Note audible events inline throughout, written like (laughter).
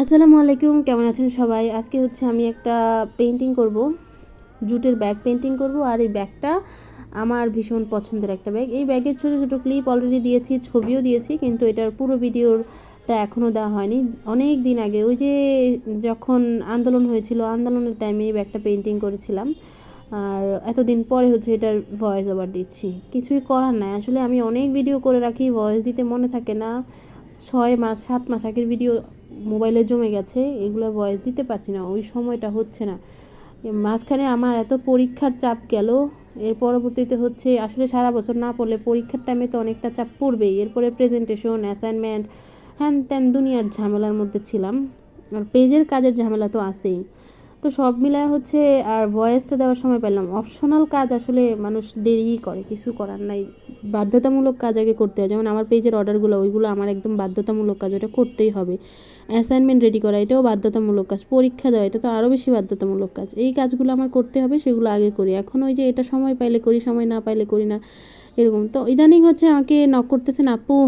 আসসালামু আলাইকুম, কেমন আছেন সবাই? আজকে হচ্ছে আমি একটা পেন্টিং করব। জুটের ব্যাগ পেন্টিং করব আর এই ব্যাগটা আমার ভীষণ পছন্দের একটা ব্যাগ এই ব্যাগের ছোটো ছোটো ক্লিপ অলরেডি দিয়েছি, ছবিও দিয়েছি, কিন্তু এটার পুরো ভিডিওটা এখনও দেওয়া হয়নি। অনেক দিন আগে, ওই যে যখন আন্দোলন হয়েছিল, আন্দোলনের টাইমে এই ব্যাগটা পেন্টিং করেছিলাম। আর এতদিন পরে হচ্ছে এটার ভয়েস ওভার দিচ্ছি। কিছুই করার নাই। আসলে আমি অনেক ভিডিও করে রাখি ভয়েস দিতে মনে থাকে না। ছয় মাস, সাত মাস আগের ভিডিও মোবাইলে জমে গেছে, এগুলোর ভয়েস দিতে পারছি না, ওই সময়টা হচ্ছে না। মাঝখানে আমার এত পরীক্ষার চাপ গেল, এর পরবর্তীতে হচ্ছে আসলে সারা বছর না পড়লে পরীক্ষার টাইমে তো অনেকটা চাপ পড়বেই, এরপরে প্রেজেন্টেশন অ্যাসাইনমেন্ট হ্যান ত্যান দুনিয়ার ঝামেলার মধ্যে ছিলাম। আর পেজের কাজের ঝামেলা তো আছেই। তো সব মিলায় হচ্ছে আর ভয়েসটা দেওয়ার সময় পেলাম অপশনাল কাজ আসলে মানুষ দেরিই করে, কিছু করার নাই। বাধ্যতামূলক কাজ আগে করতে হয়। যেমন আমার পেজের অর্ডারগুলো ওইগুলো আমার একদম বাধ্যতামূলক কাজ ওটা করতেই হবে। অ্যাসাইনমেন্ট রেডি করা, এটাও বাধ্যতামূলক কাজ। পরীক্ষা দেওয়া, এটা তো আরও বেশি বাধ্যতামূলক কাজ। এই কাজগুলো আমার করতে হবে, সেগুলো আগে করি। এখন ওই যে এটা সময় পাইলে করি, সময় না পাইলে করি না, এরকম। তো ইদানিং হচ্ছে আমাকে নক করতেছেন আপু,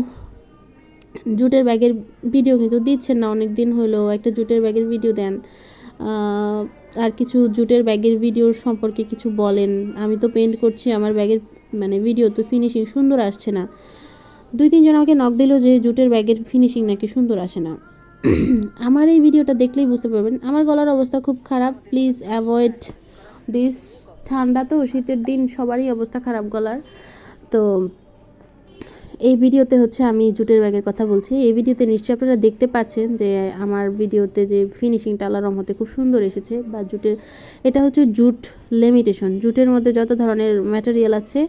জুটের ব্যাগের ভিডিও কিন্তু দিচ্ছেন না অনেক দিন হলো, একটা জুটের ব্যাগের ভিডিও দেন। আর কিছু জুটের ব্যাগের ভিডিওর সম্পর্কে কিছু বলেন। আমি তো পেন্ট করছি আমার ব্যাগের মানে ভিডিও তো ফিনিশিং সুন্দর আসছে না। দুই তিনজন আমাকে নক দিল যে জুটের ব্যাগের ফিনিশিং নাকি সুন্দর আসে না। (clears throat) আমার এই ভিডিওটা দেখলেই বুঝতে পারবেন আমার গলার অবস্থা খুব খারাপ। প্লিজ অ্যাভয়েড দিস ঠান্ডা তো শীতের দিন সবারই অবস্থা খারাপ গলার। তো এই ভিডিওতে হচ্ছে আমি জুটের ব্যাগের কথা বলছি। এই ভিডিওতে নিশ্চয়ই আপনারা দেখতে পাচ্ছেন যে আমার ভিডিওতে যে ফিনিশিংটা আল্লাহ রহমতে খুব সুন্দর এসেছে বা জুটের, এটা হচ্ছে জুট লিমিটেশন জুটের মধ্যে যত ধরনের ম্যাটেরিয়াল আছে,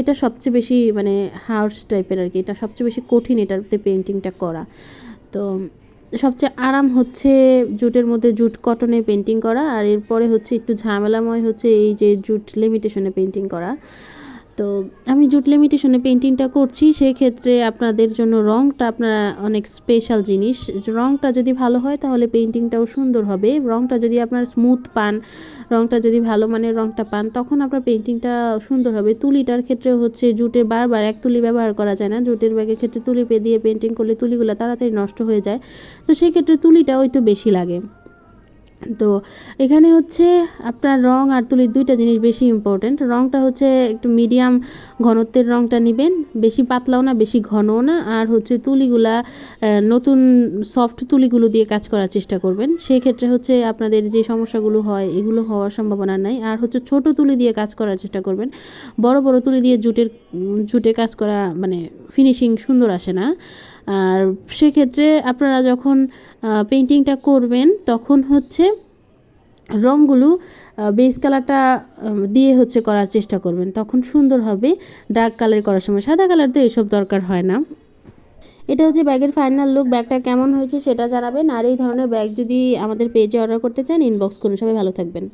এটা সবচেয়ে বেশি মানে হার্স টাইপের আর কি, এটা সবচেয়ে বেশি কঠিন এটাতে পেন্টিংটা করা। তো সবচেয়ে আরাম হচ্ছে জুটের মধ্যে জুট কটনে পেন্টিং করা আর এরপরে হচ্ছে একটু ঝামেলাময় হচ্ছে এই যে জুট লিমিটেশনে পেন্টিং করা। তো আমি জুট লিমিটেশনে পেন্টিংটা করছি, সেক্ষেত্রে আপনাদের জন্য রঙটা আপনারা অনেক স্পেশাল জিনিস। রঙটা যদি ভালো হয় তাহলে পেন্টিংটাও সুন্দর হবে। রঙটা যদি আপনার স্মুথ পান রঙটা যদি ভালো মানের রঙটা পান, তখন আপনার পেন্টিংটা সুন্দর হবে। তুলিটার ক্ষেত্রে হচ্ছে জুটের বারবার এক তুলি ব্যবহার করা যায় না। জুটের ব্যাগের ক্ষেত্রে তুলি পে দিয়ে পেন্টিং করলে তুলিগুলো তাড়াতাড়ি নষ্ট হয়ে যায়। তো সেই ক্ষেত্রে তুলিটাও একটু বেশি লাগে। তো এখানে হচ্ছে আপনার রং আর তুলির দুইটা জিনিস বেশি ইম্পর্টেন্ট রংটা হচ্ছে একটু মিডিয়াম ঘনত্বের রংটা নেবেন। বেশি পাতলাও না, বেশি ঘনও না। আর হচ্ছে তুলিগুলা নতুন সফট তুলিগুলো দিয়ে কাজ করার চেষ্টা করবেন। সেই ক্ষেত্রে হচ্ছে আপনাদের যে সমস্যাগুলো হয়, এগুলো হওয়ার সম্ভাবনা নাই। আর হচ্ছে ছোট তুলি দিয়ে কাজ করার চেষ্টা করবেন। বড় বড় তুলি দিয়ে জুটের জুটে কাজ করা মানে ফিনিশিং সুন্দর আসে না। আর সেক্ষেত্রে আপনারা যখন পেন্টিংটা করবেন, তখন হচ্ছে রঙগুলো বেস কালারটা দিয়ে হচ্ছে করার চেষ্টা করবেন। তখন সুন্দর হবে ডার্ক কালার করার সময়। সাদা কালার তো এসব দরকার হয় না। এটা হচ্ছে ব্যাগের ফাইনাল লুক ব্যাগটা কেমন হয়েছে সেটা জানাবেন। আর এই ধরনের ব্যাগ যদি আমাদের পেজে অর্ডার করতে চান ইনবক্স করুন। সবাই ভালো থাকবেন।